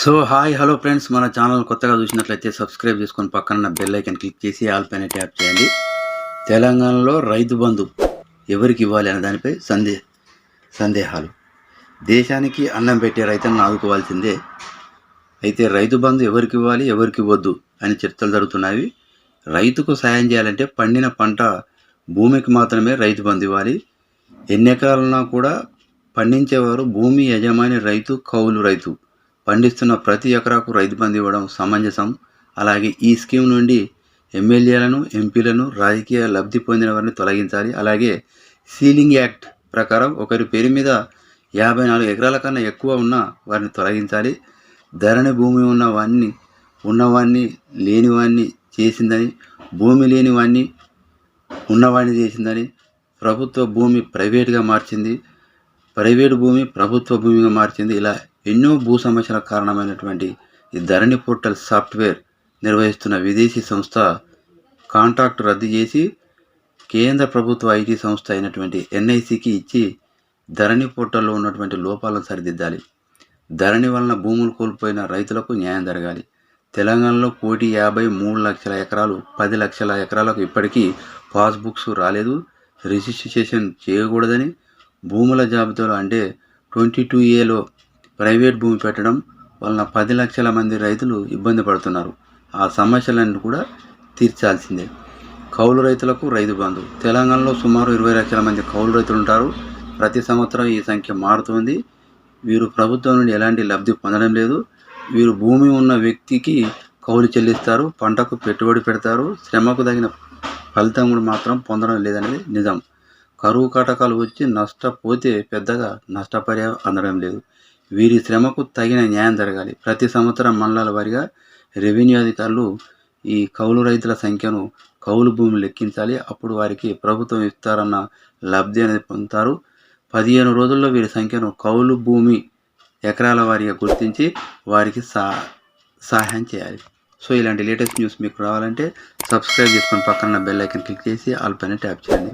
So hi hello friends మన channel కొత్తగా చూసినట్లయితే సబ్స్క్రైబ్ చేసుకొని పక్కన బెల్ ఐకన్ క్లిక్ చేసి ఆల్ పైన ట్యాప్ చేయండి. తెలంగాణలో రైతు బంధు ఎవరికి ఇవ్వాలి అనే దానిపై సందే సందేహాలు. దేశానికి అన్నం పెట్టే రైతులను ఆదుకోవాల్సిందే. అయితే రైతు బంధు ఎవరికి ఇవ్వాలి ఎవరికి ఇవ్వద్దు అని చర్చలు జరుగుతున్నాయి. రైతుకు సాయం చేయాలంటే పండిన పంట భూమికి మాత్రమే రైతు బంధు ఇవ్వాలి. ఎన్ని ఎకరాలన్నా కూడా పండించేవారు భూమి యజమాని రైతు కౌలు రైతు. పండిస్తున్న ప్రతి ఎకరాకు రైతు బంధు ఇవ్వడం సమంజసం. అలాగే ఈ స్కీమ్ నుండి ఎమ్మెల్యేలను ఎంపీలను రాజకీయ లబ్ధి పొందిన వారిని తొలగించాలి. అలాగే సీలింగ్ యాక్ట్ ప్రకారం ఒకరి పేరు మీద యాభై నాలుగు ఎకరాల కన్నా ఎక్కువ ఉన్న వారిని తొలగించాలి. ధరణి భూమి ఉన్న వారిని ఉన్నవాన్ని లేనివాడిని చేసిందని భూమి లేని వాడిని ఉన్నవాడిని చేసిందని ప్రభుత్వ భూమి ప్రైవేట్గా మార్చింది. ప్రైవేటు భూమి ప్రభుత్వ భూమిగా మార్చింది. ఇలా ఎన్నో భూ సమస్యల కారణమైనటువంటి ఈ ధరణి పోర్టల్ సాఫ్ట్వేర్ నిర్వహిస్తున్న విదేశీ సంస్థ కాంట్రాక్ట్ రద్దు చేసి కేంద్ర ప్రభుత్వ ఐటీ సంస్థ అయినటువంటి ఎన్ఐసికి ఇచ్చి ధరణి పోర్టల్లో ఉన్నటువంటి లోపాలను సరిదిద్దాలి. ధరణి వలన భూములు కోల్పోయిన రైతులకు న్యాయం జరగాలి. తెలంగాణలో కోటి యాభై మూడు లక్షల ఎకరాలు పది లక్షల ఎకరాలకు ఇప్పటికీ పాస్బుక్స్ రాలేదు. రిజిస్ట్రేషన్ చేయకూడదని భూముల జాబితాలో అంటే ట్వంటీ టూ ఏలో ప్రైవేట్ భూమి పెట్టడం వలన పది లక్షల మంది రైతులు ఇబ్బంది పడుతున్నారు. ఆ సమస్యలన్నీ కూడా తీర్చాల్సిందే. కౌలు రైతులకు రైతు బంధు. తెలంగాణలో సుమారు ఇరవై లక్షల మంది కౌలు రైతులు ఉంటారు. ప్రతి సంవత్సరం ఈ సంఖ్య మారుతుంది. వీరు ప్రభుత్వం నుండి ఎలాంటి లబ్ధి పొందడం లేదు. వీరు భూమి ఉన్న వ్యక్తికి కౌలు చెల్లిస్తారు. పంటకు పెట్టుబడి పెడతారు. శ్రమకు తగిన ఫలితం కూడా మాత్రం పొందడం లేదనేది నిజం. కరువు కాటకాలు వచ్చి నష్టపోతే పెద్దగా నష్టపరిహారం అందడం లేదు. వీరి శ్రమకు తగిన న్యాయం జరగాలి. ప్రతి సంవత్సరం మండలాల వారిగా రెవెన్యూ అధికారులు ఈ కౌలు రైతుల సంఖ్యను కౌలు భూమిని లెక్కించాలి. అప్పుడు వారికి ప్రభుత్వం ఇస్తారన్న లబ్ధి అనేది పొందుతారు. పదిహేను రోజుల్లో వీరి సంఖ్యను కౌలు భూమి ఎకరాల వారిగా గుర్తించి వారికి సా సహాయం చేయాలి. సో ఇలాంటి లేటెస్ట్ న్యూస్ మీకు రావాలంటే సబ్స్క్రైబ్ చేసుకొని పక్కన బెల్ ఐకన్ క్లిక్ చేసి ఆల్ పైన ట్యాప్ చేయండి.